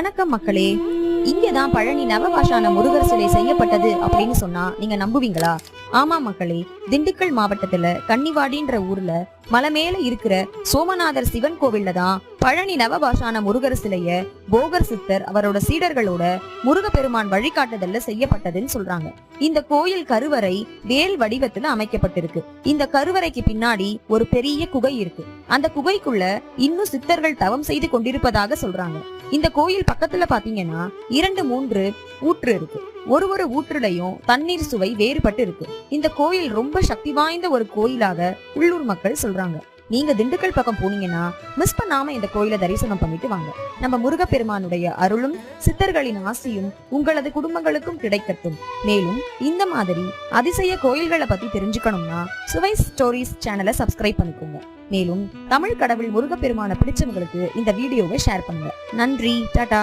வணக்கம் மக்களே. இங்கதான் பழனி நவபாஷான முருகர் சிலை செய்யப்பட்டது அப்படின்னு சொன்னா நீங்க நம்புவீங்களா? ஆமா மக்களே திண்டுக்கல் மாவட்டத்துல கன்னிவாடின்ற ஊர்ல மலை மேல இருக்கிற சோமநாதர் சிவன் கோவில்ல தான் பழனி நவபாஷான முருகர் சிலைய போகர் சித்தர் அவரோட சீடர்களோட முருகப்பெருமான் வழிகாட்டுதல்ல செய்யப்பட்டதுன்னு சொல்றாங்க. இந்த கோயில் கருவறை வேல் வடிவத்துல அமைக்கப்பட்டிருக்கு. இந்த கருவறைக்கு பின்னாடி ஒரு பெரிய குகை இருக்கு. அந்த குகைக்குள்ள இன்னும் சித்தர்கள் தவம் செய்து கொண்டிருப்பதாக சொல்றாங்க. இந்த கோயில் பக்கத்துல பாத்தீங்கன்னா இரண்டு மூன்று ஊற்று இருக்கு. ஒரு ஒரு ஊற்றுலையும் தண்ணீர் சுவை வேறுபட்டு இருக்கு. இந்த கோயில் ரொம்ப சக்தி வாய்ந்த ஒரு கோயிலாக உள்ளூர் மக்கள் சொல்றாங்க. நீங்க திண்டுக்கல் பக்கம் போனீங்கன்னா மிஸ் பண்ணாம இந்த கோயிலை தரிசனம் பண்ணிட்டு வாங்க. நம்ம முருகப்பெருமானுடைய அருளும் சித்தர்களின் ஆசியும் உங்களது குடும்பங்களுக்கும் கிடைக்கட்டும். மேலும் இந்த மாதிரி அதிசய கோயில்களை பத்தி தெரிஞ்சுக்கணும்னா சுவை ஸ்டோரிஸ் சேனலை சப்ஸ்கிரைப் பண்ணிக்கோங்க. மேலும் தமிழ் கடவுள் முருகப்பெருமான பிடிச்சவங்களுக்கு இந்த வீடியோவை ஷேர் பண்ணுங்க. நன்றி டாடா!